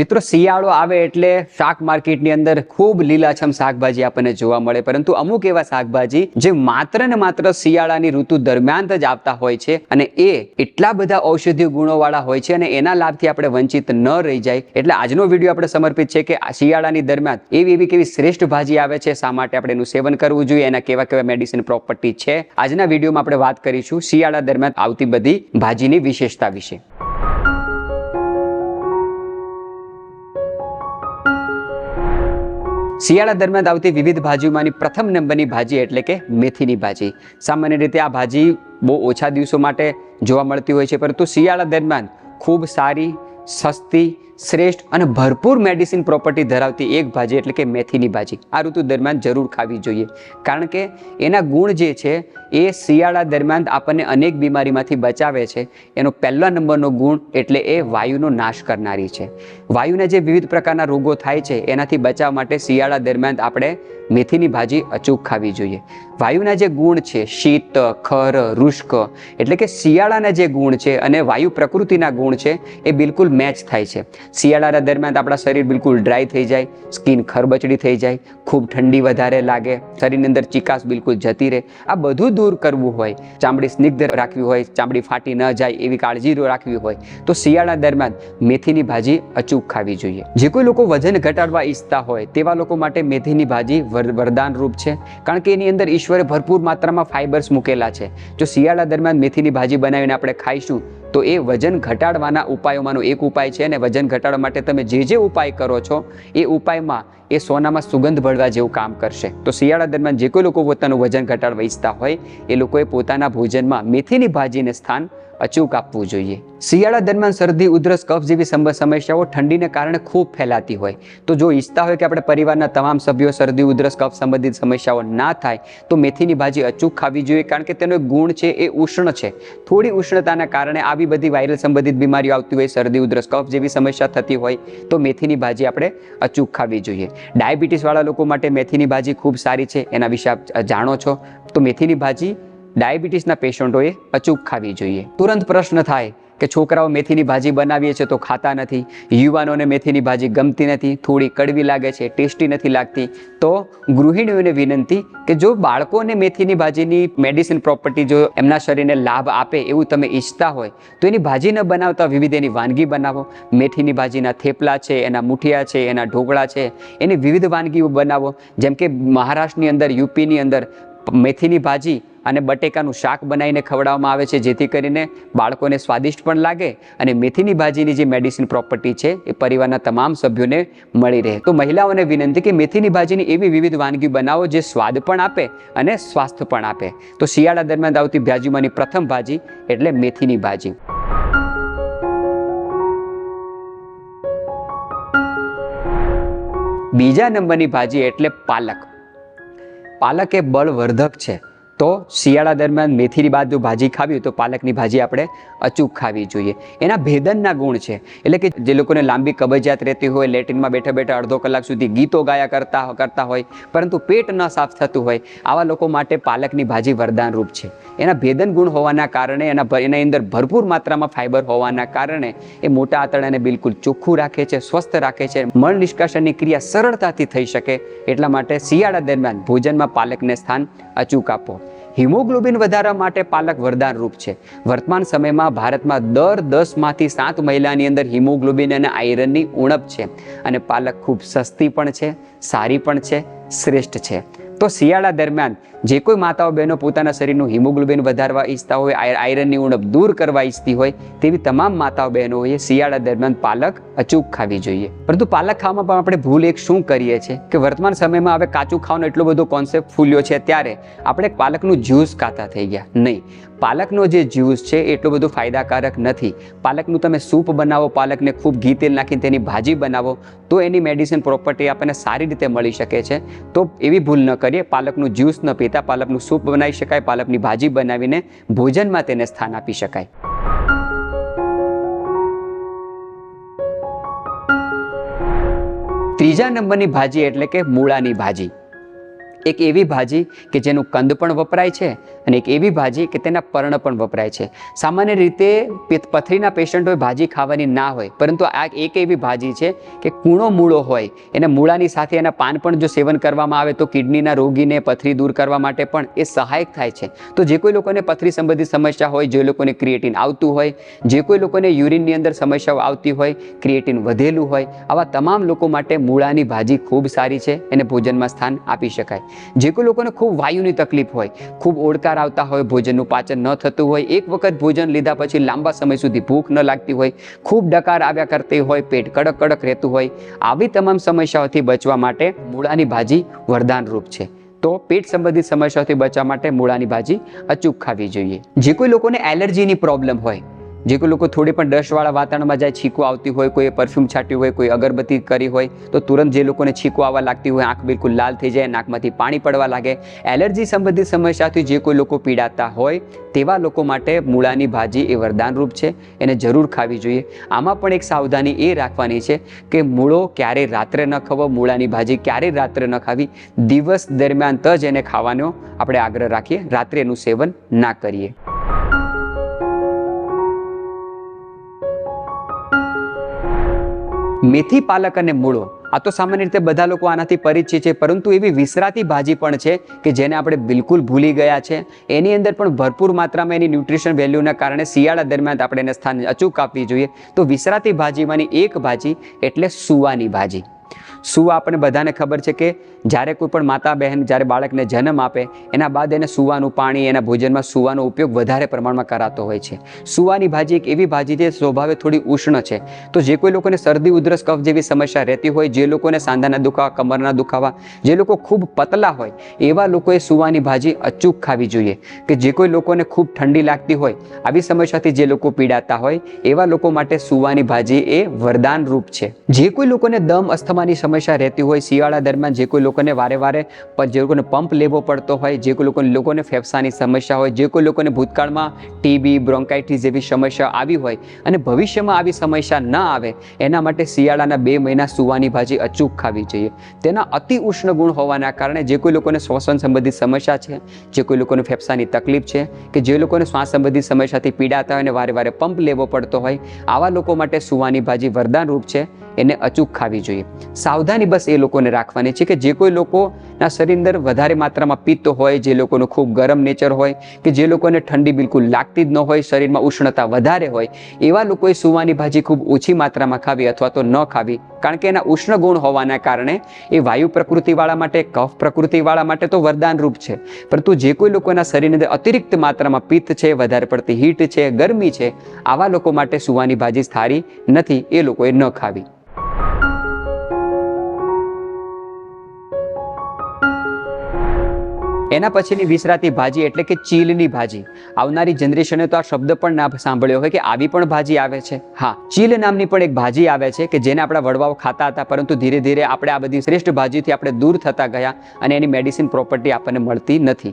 મિત્રો, શિયાળો આવે એટલે શાક માર્કેટની અંદર ખૂબ લીલાછમ શાકભાજી આપણને જોવા મળે. પરંતુ અમુક એવા શાકભાજી જે માત્ર ને માત્ર શિયાળાની ઋતુ દરમિયાન જ આવતા હોય છે અને એ એટલા બધા ઔષધીય ગુણોવાળા હોય છે અને એના લાભથી આપણે વંચિત ન રહી જાય. એટલે આજનો વીડિયો આપણે સમર્પિત છે કે શિયાળાની દરમિયાન એવી એવી કેવી શ્રેષ્ઠ ભાજી આવે છે, શા માટે આપણે એનું સેવન કરવું જોઈએ, એના કેવા કેવા મેડિસિન પ્રોપર્ટી છે. આજના વિડીયોમાં આપણે વાત કરીશું શિયાળા દરમિયાન આવતી બધી ભાજીની વિશેષતા વિશે. શિયાળા દરમિયાન આવતી વિવિધ ભાજીઓમાંની પ્રથમ નંબરની ભાજી એટલે કે મેથીની ભાજી. સામાન્ય રીતે આ ભાજી બહુ ઓછા દિવસો માટે જોવા મળતી હોય છે, પરંતુ શિયાળા દરમિયાન ખૂબ સારી, સસ્તી શ્રેષ્ઠ અને ભરપૂર મેડિસિન પ્રોપર્ટી ધરાવતી એક ભાજી એટલે કે મેથીની ભાજી. આ ઋતુ દરમિયાન જરૂર ખાવી જોઈએ. કારણ કે એના ગુણ જે છે, એ શિયાળા દરમિયાન આપણને અનેક બીમારીમાંથી બચાવે છે. એનો પહેલા નંબરનો ગુણ એટલે એ વાયુનો નાશ કરનારી છે. વાયુના જે વિવિધ પ્રકારના રોગો થાય છે, એનાથી બચાવ માટે શિયાળા દરમિયાન આપણે મેથીની ભાજી અચૂક ખાવી જોઈએ. વાયુના જે ગુણ છે, શીત, ખર, રુષ્ક, એટલે કે શિયાળાના જે ગુણ છે અને વાયુ પ્રકૃતિના ગુણ છે, એ બિલકુલ મેચ થાય છે. શિયાળાના દરમિયાન આપણા શરીર બિલકુલ ડ્રાય થઈ જાય સ્કિન ખરબચડી થઈ જાય, ખૂબ ઠંડી વધારે લાગે, શરીરની અંદર ચિકાસ બિલકુલ જતી રહે. આ બધું દૂર કરવું હોય, ચામડી સ્નિગ્ધ રાખવી હોય, ચામડી ફાટી ન જાય એવી કાળજી રાખવી હોય, તો શિયાળા દરમિયાન મેથીની ભાજી અચૂક ખાવી જોઈએ. જે કોઈ લોકો વજન ઘટાડવા ઈચ્છતા હોય, તેવા લોકો માટે મેથીની ભાજી વરદાન રૂપ છે. કારણ કે એની અંદર ઈશ્વરે ભરપૂર માત્રામાં ફાઇબર્સ મૂકેલા છે. જો શિયાળા દરમિયાન મેથીની ભાજી બનાવીને આપણે ખાઈશું, તો એ વજન ઘટાડવાના ઉપાયોમાંનો એક ઉપાય છે અને વજન ઘટાડવા માટે તમે જે જે ઉપાય કરો છો, એ ઉપાયમાં એ સોનામાં સુગંધ ભળવા જેવું કામ કરશે. તો શિયાળા દરમિયાન જે કોઈ લોકો પોતાનું વજન ઘટાડવા ઈચ્છતા હોય, એ લોકોએ પોતાના ભોજનમાં મેથીની ભાજીને સ્થાન અચૂક આપવું જોઈએ. શિયાળા દરમિયાન શરદી, ઉધરસ, કફ જેવી સમસ્યાઓ ઠંડીને કારણે ખૂબ ફેલાતી હોય. તો જો ઈચ્છતા હોય કે આપણે પરિવારના તમામ સભ્યો શરદી, ઉધરસ, કફ સંબંધિત સમસ્યાઓ ના થાય, તો મેથીની ભાજી અચૂક ખાવી જોઈએ કારણ કે તેનો ગુણ છે, એ ઉષ્ણ છે. થોડી ઉષ્ણતાના કારણે આવી બધી વાયરલ સંબંધિત બીમારીઓ આવતી હોય, શરદી, ઉધરસ, કફ જેવી સમસ્યા થતી હોય, તો મેથીની ભાજી આપણે અચૂક ખાવી જોઈએ. ડાયાબિટીસવાળા લોકો માટે મેથીની ભાજી ખૂબ સારી છે, એના વિશે આપ જાણો છો. તો મેથીની ભાજી ડાયાબિટીસના પેશન્ટોએ અચૂક ખાવી જોઈએ. તુરંત પ્રશ્ન થાય કે છોકરાઓ મેથીની ભાજી બનાવીએ છે તો ખાતા નથી, યુવાનોને મેથીની ભાજી ગમતી નથી, થોડી કડવી લાગે છે, ટેસ્ટી નથી લાગતી, તો ગૃહિણીઓને વિનંતી કે જો બાળકોને મેથીની ભાજીની મેડિસિન પ્રોપર્ટી જો એમના શરીરને લાભ આપે એવું તમે ઈચ્છતા હોય, તો એની ભાજી ન બનાવતા વિવિધ એની વાનગી બનાવો. મેથીની ભાજીના થેપલા છે, એના મુઠિયા છે, એના ઢોકળા છે, એની વિવિધ વાનગીઓ બનાવો. જેમ કે મહારાષ્ટ્રની અંદર, યુપીની અંદર મેથીની ભાજી અને બટેકાનું શાક બનાવીને ખવડાવવામાં આવે છે, જેથી કરીને બાળકોને સ્વાદિષ્ટ પણ લાગે અને મેથીની ભાજીની જે મેડિસિન પ્રોપર્ટી છે, એ પરિવારના તમામ સભ્યોને મળી રહે. તો મહિલાઓને વિનંતી કે મેથીની ભાજીની એવી વિવિધ વાનગી બનાવો જે સ્વાદ પણ આપે અને સ્વાસ્થ્ય પણ આપે. તો શિયાળા દરમિયાન આવતી ભાજીમાંની પ્રથમ ભાજી એટલે મેથીની ભાજી. બીજા નંબરની ભાજી એટલે પાલક. પાલક એ બળવર્ધક છે. તો શિયાળા દરમિયાન મેથીની બાદ જો ભાજી ખાવી તો પાલકની ભાજી આપણે અચૂક ખાવી જોઈએ. એના ભેદનના ગુણ છે. એટલે કે જે લોકોને લાંબી કબજિયાત રહેતી હોય લેટ્રિનમાં બેઠા બેઠા અડધો કલાક સુધી ગીતો ગાયા કરતા કરતા હોય, પરંતુ પેટ ન સાફ થતું હોય, આવા લોકો માટે પાલકની ભાજી વરદાન રૂપ છે. એના ભેદન ગુણ હોવાના કારણે, એની એના અંદર ભરપૂર માત્રામાં ફાઇબર હોવાના કારણે એ મોટા આંતરડાને બિલકુલ ચોખ્ખું રાખે છે, સ્વસ્થ રાખે છે. મળ નિષ્કાશનની ક્રિયા સરળતાથી થઈ શકે, એટલા માટે શિયાળા દરમિયાન ભોજનમાં પાલકને સ્થાન અચૂક આપો. હિમોગ્લોબિન વધારવા માટે પાલક વરદાન રૂપ છે. વર્તમાન સમયમાં ભારતમાં દર દસમાંથી સાત મહિલાની અંદર હિમોગ્લોબિન અને આયરનની ઉણપ છે. અને પાલક ખૂબ સસ્તી પણ છે, સારી પણ છે, શ્રેષ્ઠ છે. તો શિયાળા દરમિયાન જે કોઈ માતાઓ બહેનો પોતાના શરીરનું હિમોગ્લોબિન વધારવા ઈચ્છતા હોય, આય- આયરનની ઉણપ દૂર કરવા ઈચ્છતી હોય, તેવી તમામ માતાઓ બહેનોએ શિયાળા દરમિયાન પાલક અચૂક ખાવી જોઈએ. પરંતુ પાલક ખાવામાં પણ આપણે ભૂલ એક શું કરીએ છીએ? કે વર્તમાન સમયમાં હવે કાચું ખાવાનો એટલો બધો કોન્સેપ્ટ ફૂલ્યો છે, ત્યારે આપણે પાલકનું જ્યુસ ખાતા થઈ ગયા. નહીં, પાલકનો જે જ્યુસ છે એટલો બધો ફાયદાકારક નથી. પાલકનું તમે સૂપ બનાવો, પાલકને ખૂબ ઘી તેલ નાખીને તેની ભાજી બનાવો, તો એની મેડિસિન પ્રોપર્ટી આપણને સારી રીતે મળી શકે છે. તો એવી ભૂલ ન કરીએ. પાલકનું જ્યુસ ન પીતા, પાલકનું સૂપ બનાવી શકાય, પાલકની ભાજી બનાવીને ભોજનમાં તેને સ્થાન આપી શકાય. ત્રીજા નંબરની ભાજી એટલે કે મૂળાની ભાજી. એક એવી ભાજી કે જેનું કંદ પણ વપરાય છે અને એક એવી ભાજી કે તેના પર્ણ પણ વપરાય છે. સામાન્ય રીતે પથરીના પેશન્ટ હોય ભાજી ખાવાની ના હોય, પરંતુ આ એક એવી ભાજી છે કે કૂણો મૂળો હોય. એના મૂળાની સાથે એના પાન પણ જો સેવન કરવામાં આવે તો કિડનીના રોગીને પથરી દૂર કરવા માટે પણ એ સહાયક થાય છે. તો જે કોઈ લોકોને પથરી સંબંધિત સમસ્યા હોય, જે લોકોને ક્રિએટિન આવતું હોય, જે કોઈ લોકોને યુરિનની અંદર સમસ્યાઓ આવતી હોય, ક્રિએટિન વધેલું હોય, આવા તમામ લોકો માટે મૂળાની ભાજી ખૂબ સારી છે. એને ભોજનમાં સ્થાન આપી શકાય. જે કોઈ લોકોને ખૂબ વાયુની તકલીફ હોય, ખૂબ ઓડકાર આવતા હોય, ભોજનનું પાચન ન થતું હોય, એક વખત ભોજન લીધા પછી લાંબા સમય સુધી ભૂખ ન લાગતી હોય, ખૂબ ડકાર આવ્યા કરતી હોય, પેટ કડક કડક રહેતું હોય, આવી તમામ સમસ્યાઓથી બચવા માટે મૂળાની ભાજી વરદાનરૂપ છે. તો પેટ સંબંધિત સમસ્યાઓથી બચવા માટે મૂળાની ભાજી અચૂક ખાવી જોઈએ. જે કોઈ લોકોને એલર્જીની પ્રોબ્લેમ હોય જે કોઈ લોકો થોડી પણ ડસ્ટવાળા વાતાવરણમાં જાય, છીકો આવતી હોય, કોઈ પરફ્યુમ છાંટ્યું હોય, કોઈ અગરબત્તી કરી હોય, તો તુરંત જે લોકોને છીકો આવવા લાગતી હોય, આંખ બિલકુલ લાલ થઈ જાય, નાકમાંથી પાણી પડવા લાગે. એલર્જી સંબંધિત સમસ્યાથી જે કોઈ લોકો પીડાતા હોય, તેવા લોકો માટે મૂળાની ભાજી એ વરદાનરૂપ છે. એને જરૂર ખાવી જોઈએ. આમાં પણ એક સાવધાની એ રાખવાની છે કે મૂળો ક્યારેય રાત્રે ન ખાવો, મૂળાની ભાજી ક્યારેય રાત્રે ન ખાવી. દિવસ દરમિયાન જ એને ખાવાનો આપણે આગ્રહ રાખીએ. રાત્રે એનું સેવન ના કરીએ. મેથી પાલક અને મૂળો. આ તો સામાન્ય રીતે બધા લોકો આનાથી પરિચિત છે, પરંતુ એવી વિસરાતી ભાજી પણ છે કે જેને આપણે બિલકુલ ભૂલી ગયા છે. એની અંદર પણ ભરપૂર માત્રામાં એની ન્યુટ્રિશન વેલ્યુના કારણે શિયાળા દરમિયાન આપણે એને સ્થાન અચૂક આપવી જોઈએ. તો વિસરાતી ભાજીમાંની એક ભાજી એટલે સુવાની ભાજી. સુવા આપણે બધાને ખબર છે કે જ્યારે કોઈ પણ માતા બહેન જ્યારે બાળકને જન્મ આપે, એના બાદ એને સુવાનું પાણી, એના ભોજનમાં સુવાનો ઉપયોગ વધારે પ્રમાણમાં કરાતો હોય છે. સુવાની ભાજી એક એવી ભાજી છે સ્વભાવે થોડી ઉષ્ણ છે. તો જે કોઈ લોકોને શરદી, ઉધરસ, કફ જેવી સમસ્યા રહેતી હોય, જે લોકોને સાંધાના દુખાવા, કમરના દુખાવા, જે લોકો ખૂબ પતલા હોય, એવા લોકોએ સુવાની ભાજી અચૂક ખાવી જોઈએ. કે જે કોઈ લોકોને ખૂબ ઠંડી લાગતી હોય, આવી સમસ્યાથી જે લોકો પીડાતા હોય, એવા લોકો માટે સુવાની ભાજી એ વરદાન રૂપ છે. જે કોઈ લોકોને દમ, અસ્થમાની સમસ્યા રહેતી હોય, શિયાળા દરમિયાન જે કોઈ લોકોને વારે વારે જે લોકોને પંપ લેવો પડતો હોય, જે કોઈ લોકોને લોકોને ફેફસાની સમસ્યા હોય, જે કોઈ લોકોને ભૂતકાળમાં ટીબી બ્રોન્કાઇટી જેવી સમસ્યા આવી હોય અને ભવિષ્યમાં આવી સમસ્યા ન આવે, એના માટે શિયાળાના બે મહિના સુવાની ભાજી અચૂક ખાવી જોઈએ. તેના અતિ ઉષ્ણ ગુણ હોવાના કારણે જે કોઈ લોકોને શ્વસન સંબંધિત સમસ્યા છે, જે કોઈ લોકોને ફેફસાની તકલીફ છે, કે જે લોકોને શ્વાસ સંબંધિત સમસ્યાથી પીડાતા હોય અને વારે વારે પંપ લેવો પડતો હોય, આવા લોકો માટે સુવાની ભાજી વરદાન રૂપ છે. એને અચૂક ખાવી જોઈએ. સાવધાની બસ એ લોકોને રાખવાની છે કે જે કોઈ લોકોના શરીર અંદર વધારે માત્રામાં પિત્ત હોય, જે લોકોનું ખૂબ ગરમ નેચર હોય, કે જે લોકોને ઠંડી બિલકુલ લાગતી જ ન હોય, શરીરમાં ઉષ્ણતા વધારે હોય, એવા લોકોએ સુવાની ભાજી ખૂબ ઓછી માત્રામાં ખાવી અથવા તો ન ખાવી, કારણ કે એના ઉષ્ણ ગુણ હોવાના કારણે એ વાયુ પ્રકૃતિવાળા માટે, કફ પ્રકૃતિવાળા માટે તો વરદાન રૂપ છે. પરંતુ જે કોઈ લોકોના શરીરની અંદર અતિરિક્ત માત્રામાં પિત્ત છે, વધારે પડતી હીટ છે, ગરમી છે, આવા લોકો માટે સુવાની ભાજી સારી નથી, એ લોકોએ ન ખાવી. એના પછીની વિસરાતી ભાજી એટલે કે ચીલની ભાજી. આવનારી જનરેશને તો આ શબ્દ પણ ના સાંભળ્યો હોય કે આવી પણ ભાજી આવે છે. હા, ચીલ નામની પણ એક ભાજી આવે છે કે જેને આપણા વડવાઓ ખાતા હતા, પરંતુ ધીરે ધીરે આપણે આ બધી શ્રેષ્ઠ ભાજીથી આપણે દૂર થતા ગયા અને એની મેડિસિન પ્રોપર્ટી આપણને મળતી નથી.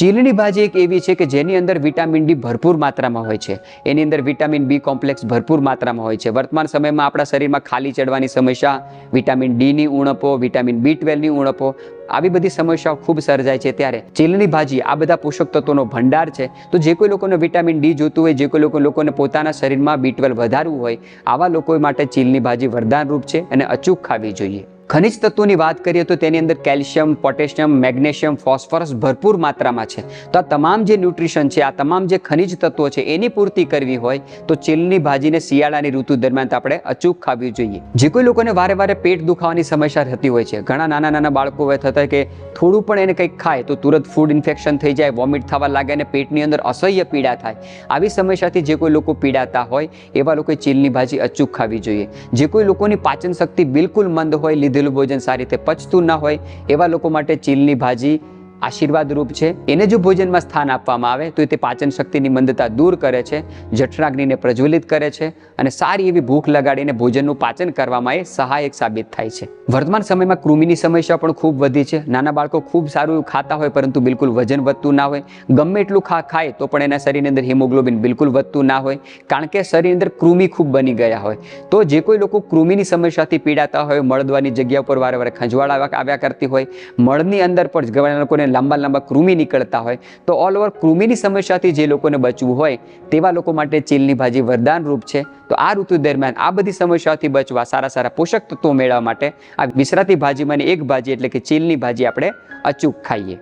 ચીલની ભાજી એક એવી છે કે જેની અંદર વિટામિન ડી ભરપૂર માત્રામાં હોય છે. એની અંદર વિટામિન બી કોમ્પ્લેક્સ ભરપૂર માત્રામાં હોય છે. વર્તમાન સમયમાં આપણા શરીરમાં ખાલી ચડવાની સમસ્યા વિટામિન ડીની ઉણપો વિટામિન બી ટ્વેલ્વની ઉણપો આવી બધી સમસ્યાઓ ખૂબ સર્જાય છે ત્યારે ચીલની ભાજી, આ બધા પોષક તત્વોનો ભંડાર છે. તો જે કોઈ લોકોને વિટામિન ડી જોતું હોય, જે કોઈ લોકો લોકોને પોતાના શરીરમાં બી ટ્વેલ્વ વધારવું હોય, આવા લોકો માટે ચીલની ભાજી વરદાન રૂપ છે અને અચૂક ખાવી જોઈએ. ખનિજ તત્વોની વાત કરીએ તો તેની અંદર કેલ્શિયમ, પોટેશિયમ, મેગ્નેશિયમ, ફોસ્ફરસ ભરપૂર માત્રામાં છે. તો આ તમામ જે ન્યુટ્રિશન છે, આ તમામ જે ખનિજ તત્વો છે, એની પૂર્તિ કરવી હોય તો ચીલની ભાજીને શિયાળાની ઋતુ દરમિયાન આપણે અચૂક ખાવી જોઈએ. જે કોઈ લોકોને વારે વારે પેટ દુખાવાની સમસ્યા રહેતી હોય છે. ઘણા નાના નાના બાળકો હોય થતા કે થોડું પણ એને કંઈક ખાય તો તુરંત ફૂડ ઇન્ફેક્શન થઈ જાય વોમિટ થવા લાગે અને પેટની અંદર અસહ્ય પીડા થાય. આવી સમસ્યાથી જે કોઈ લોકો પીડાતા હોય એવા લોકોએ ચીલની ભાજી અચૂક ખાવી જોઈએ. જે કોઈ લોકોની પાચન શક્તિ બિલકુલ મંદ હોય લીધેલું ભોજન સારી રીતે પચતું ના હોય એવા લોકો માટે ચીલની ભાજી આશીર્વાદ રૂપ છે. એને જો ભોજનમાં સ્થાન આપવામાં આવે, તો તે પાચન શક્તિની મંદતા દૂર કરે છે, જઠરાગ્નિને પ્રજ્વલિત કરે છે અને સારી એવી ભૂખ લગાડીને ભોજનનું પાચન કરવામાં એ સહાયક સાબિત થાય છે. વર્તમાન સમયમાં કૃમિની સમસ્યા પણ ખૂબ વધી છે. નાના બાળકો ખૂબ સારું ખાતા હોય, પરંતુ બિલકુલ વજન વધતું ના હોય. ગમે એટલું ખા, ખાય, તો પણ એના શરીરની અંદર હિમોગ્લોબિન બિલકુલ વધતું ના હોય. કારણ કે શરીરની અંદર કૃમિ ખૂબ બની ગયા હોય. તો જે કોઈ લોકો કૃમિની સમસ્યાથી પીડાતા હોય મળદવાની જગ્યા ઉપર વારે વારે ખંજવાળ આવ્યા કરતી હોય, મળની અંદર પણ ઘણા લોકોને લાંબા લાંબા કૃમિ નીકળતા હોય, તો ઓલ ઓવર કૃમિની સમસ્યાથી જે લોકોને બચવું હોય, તેવા લોકો માટે ચીલની ભાજી વરદાન રૂપ છે. તો આ ઋતુ દરમિયાન આ બધી સમસ્યાઓથી બચવા સારા સારા પોષક તત્વો મેળવવા માટે આ વિસરાતી ભાજીમાંની એક ભાજી એટલે કે ચીલની ભાજી આપણે અચૂક ખાઈએ.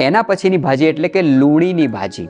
એના પછીની ભાજી એટલે કે લૂણીની ભાજી.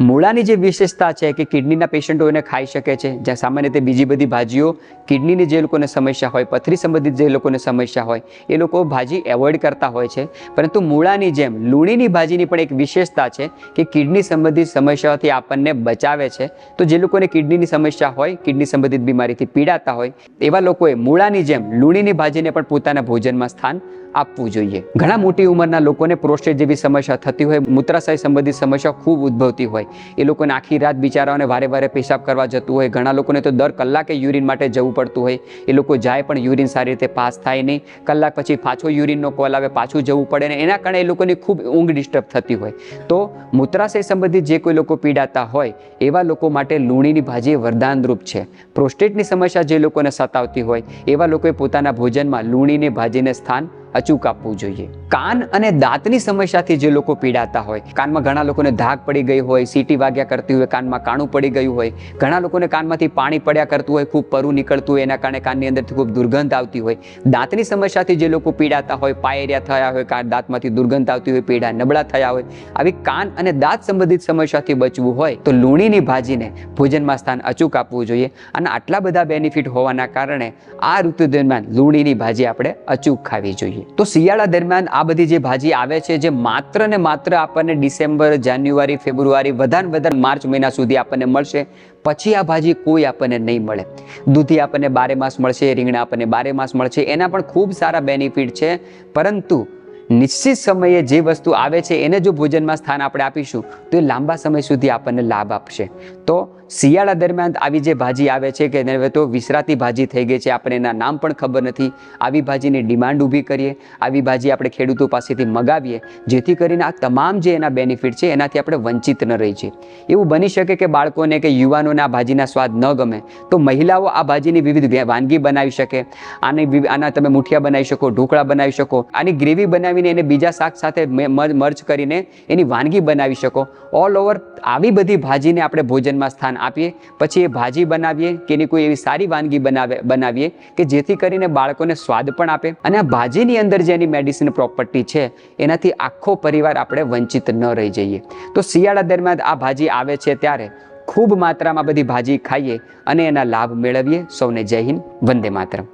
મૂળાની જે વિશેષતા છે કે કિડનીના પેશન્ટો એને ખાઈ શકે છે, જ્યાં સામાન્ય રીતે બીજી બધી ભાજીઓ કિડનીની જે લોકોને સમસ્યા હોય, પથરી સંબંધિત જે લોકોને સમસ્યા હોય, એ લોકો ભાજી એવોઇડ કરતા હોય છે. પરંતુ મૂળાની જેમ લૂણીની ભાજીની પણ એક વિશેષતા છે કે કિડની સંબંધિત સમસ્યાઓથી આપણને બચાવે છે. તો જે લોકોને કિડનીની સમસ્યા હોય, કિડની સંબંધિત બીમારીથી પીડાતા હોય, એવા લોકોએ મૂળાની જેમ લૂણીની ભાજીને પણ પોતાના ભોજનમાં સ્થાન આપવું જોઈએ. ઘણા મોટી ઉંમરના લોકોને પ્રોસ્ટેટ જેવી સમસ્યા થતી હોય, મૂત્રાશય સંબંધિત સમસ્યા ખૂબ ઉદ્ભવતી હોય. એ લોકોને આખી રાત બિચારાઓને વારે વારે પેશાબ કરવા જતું હોય. ઘણા લોકોને તો દર કલાકે યુરિન માટે જવું પડતું હોય. એ લોકો જાય પણ યુરિન સારી રીતે પાસ થાય નહીં. કલાક પછી પાછો યુરિનનો કોલ આવે, પાછું જવું પડે ને એના કારણે એ લોકોની ખૂબ ઊંઘ ડિસ્ટર્બ થતી હોય. તો મૂત્રાશય સંબંધિત જે કોઈ લોકો પીડાતા હોય, એવા લોકો માટે લૂણીની ભાજી વરદાનરૂપ છે. પ્રોસ્ટેટની સમસ્યા જે લોકોને સતાવતી હોય, એવા લોકોએ પોતાના ભોજનમાં લૂણીની ભાજીને સ્થાન અચૂક આપવું જોઈએ. કાન અને દાંતની સમસ્યાથી જે લોકો પીડાતા હોય, કાનમાં ઘણા લોકોને ધાક પડી ગઈ હોય, સીટી વાગ્યા કરતી હોય, કાનમાં કાણું પડી ગયું હોય, ઘણા લોકોને કાનમાંથી પાણી પડ્યા કરતું હોય, ખૂબ પરું નીકળતું હોય, એના કારણે કાનની અંદરથી ખૂબ દુર્ગંધ આવતી હોય. દાંતની સમસ્યાથી જે લોકો પીડાતા હોય પાયરિયા થયા હોય, કાન દાંતમાંથી દુર્ગંધ આવતી હોય, પીડા નબળા થયા હોય, આવી કાન અને દાંત સંબંધિત સમસ્યાથી બચવું હોય, તો લૂણીની ભાજીને ભોજનમાં સ્થાન અચૂક આપવું જોઈએ અને આટલા બધા બેનિફિટ હોવાના કારણે આ ઋતુ દરમિયાન લૂણીની ભાજી આપણે અચૂક ખાવી જોઈએ. તો શિયાળા દરમિયાન આ બધી જે ભાજી આવે છે, જે માત્ર ને માત્ર આપણને ડિસેમ્બર, જાન્યુઆરી, ફેબ્રુઆરી, વધારે વધારે માર્ચ મહિના સુધી આપણને મળશે. પછી આ ભાજી કોઈ આપણને નહીં મળે. દૂધી આપણને બારે માસ મળશે, રીંગણા આપણને બારે માસ મળશે, એના પણ ખૂબ સારા બેનિફિટ છે. પરંતુ નિશ્ચિત સમયે જે વસ્તુ આવે છે, એને જો ભોજનમાં સ્થાન આપણે આપીશું, તો એ લાંબા સમય સુધી આપણને લાભ આપશે. તો શિયાળા દરમિયાન આવી જે ભાજી આવે છે કે હવે તો વિસરાતી ભાજી થઈ ગઈ છે, આપણે એના નામ પણ ખબર નથી. આવી ભાજીની ડિમાન્ડ ઊભી કરીએ, આવી ભાજી આપણે ખેડૂતો પાસેથી મગાવીએ, જેથી કરીને આ તમામ જે એના બેનિફિટ છે, એનાથી આપણે વંચિત ન રહી છીએ. એવું બની શકે કે બાળકોને કે યુવાનોને આ ભાજીના સ્વાદ ન ગમે, તો મહિલાઓ આ ભાજીની વિવિધ વાનગી બનાવી શકે. આની આના તમે મુઠિયા બનાવી શકો, ઢોકળા બનાવી શકો, આની ગ્રેવી બનાવીને એને બીજા શાક સાથે મે- મ- કરીને એની વાનગી બનાવી શકો. ઓલ ઓવર આવી બધી ભાજીને આપણે ભોજનમાં સ્થાન આપીએ, પછી એ ભાજી બનાવીએ, કે એની કોઈ એવી સારી વાનગી બનાવે, બનાવીએ, કે જેથી કરીને બાળકોને સ્વાદ પણ આપે. અને આ ભાજીની અંદર જે એની મેડિસિન પ્રોપર્ટી છે, એનાથી આખો પરિવાર આપણે વંચિત ન રહી જઈએ. તો શિયાળા દરમિયાન આ ભાજી આવે છે ત્યારે ખૂબ માત્રામાં બધી ભાજી ખાઈએ અને એના લાભ મેળવીએ. સૌને જય હિન્દ, વંદે માતરમ.